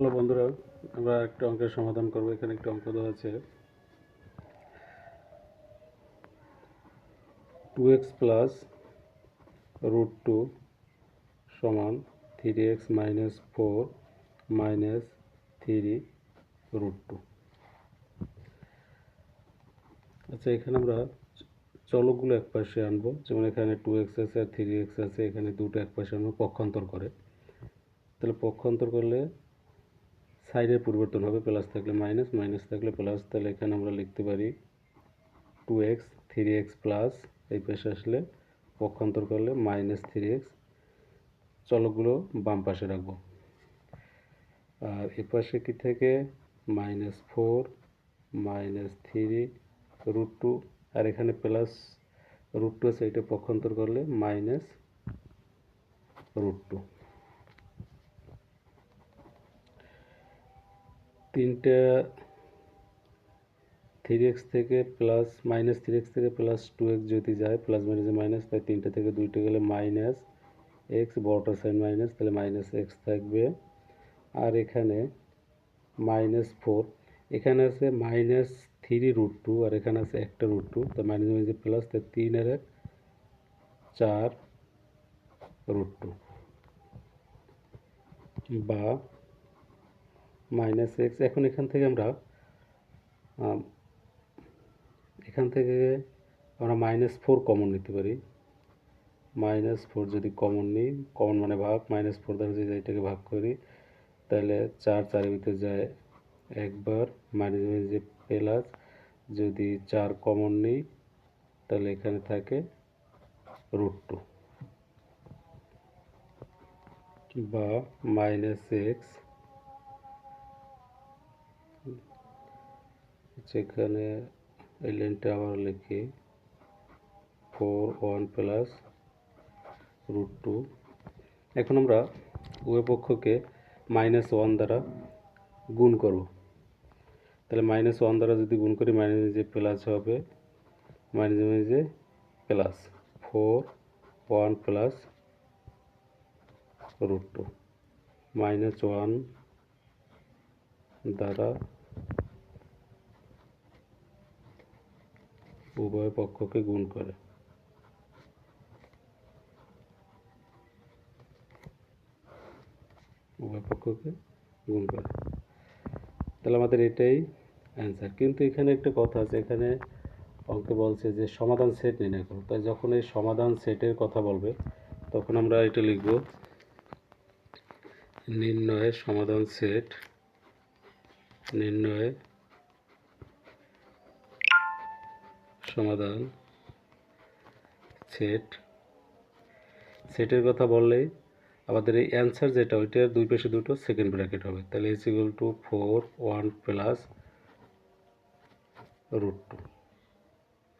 Hello বন্ধুরা, আমরা একটা অঙ্কের সমাধান করব। এখানে একটা অঙ্ক দেওয়া আছে। Two x plus root two সমান three x minus four minus three root two আচ্ছা এখানে আমরা চলকগুলো এক পাশে আনব। যেমন এখানে টু এক্স আছে আর থ্রি এক্স আছে, এখানে দুটো এক পাশে আনব, পক্ষান্তর করে। তাহলে পক্ষান্তর করলে সাইডের পরিবর্তন হবে প্লাস থাকলে মাইনাস মাইনাস থাকলে প্লাস তাহলে এখানে আমরা লিখতে পারি two x three x plus এই পাশে আসলে পক্ষান্তর করলে মাইনাস থ্রি এক্স চলকগুলো বাম পাশে রাখব। আর এ পাশে কি থেকে? Minus four minus three root two আর এখানে প্লাস রুট টু আছে এটা পক্ষান্তর করলে মাইনাস রুট টু তিনটা থ্রি এক্স থেকে প্লাস মাইনাস থ্রি এক্স থেকে প্লাস টু এক্স যদি যায় প্লাস মাইনাসে মাইনাস তাই তিনটা থেকে দুইটা গেলে মাইনাস এক্স বড়টার সাইন মাইনাস তাহলে মাইনাস এক্স থাকবে। আর এখানে মাইনাস ফোর এখানে আছে মাইনাস থ্রি রুট টু আর এখানে আছে একটা রুট টু তো মাইনাস মাইনাসে প্লাস তাই তিন আর এক, চার রুট টু বা মাইনাস এক্স এখন এখান থেকে আমরা আম, এখান থেকে আমরা মাইনাস ফোর কমন নিতে পারি। মাইনাস ফোর যদি কমন নিই কমন মানে ভাগ মাইনাস ফোর দ্বারা যদি এটাকে ভাগ করি তাহলে চার চারের ভিতরে যায় একবার মাইনাস মাইনাসে প্লাস যদি চার কমন নিই তাহলে এখানে থাকে রুট টু বা মাইনাস এক্স যেখানে এই লাইনটা আবার লিখি, four one plus root two. এখন আমরা উভয় পক্ষকে মাইনাস ওয়ান দ্বারা গুণ করব। তাহলে মাইনাস ওয়ান দ্বারা যদি গুণ করি, মাইনাস যে প্লাস হবে, মাইনাস মাইনাসে plus, four one plus root two. Minus one দ্বারা উভয় পক্ষকে গুণ করে। উভয় পক্ষকে গুণ করে। তাহলে আমাদের এটাই অ্যান্সার কিন্তু এখানে একটা কথা আছে, এখানে অঙ্কে বলছে যে সমাধান সেট নির্ণয় করো। তাই যখন এই সমাধান সেটের কথা বলবে, তখন আমরা এটা লিখব, নির্ণয়ের সমাধান সেট নির্ণয়ে সমাধান। সেট। সেটের কথা বললেই আমাদের এই অ্যান্সার যেটা, ওইটার দুই পাশে দুটো সেকেন্ড ব্র্যাকেট হবে। তাহলে is equal to four one plus root two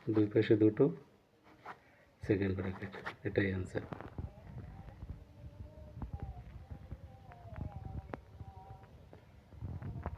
দুই পাশে দুটো সেকেন্ড ব্র্যাকেট এটাই অ্যান্সার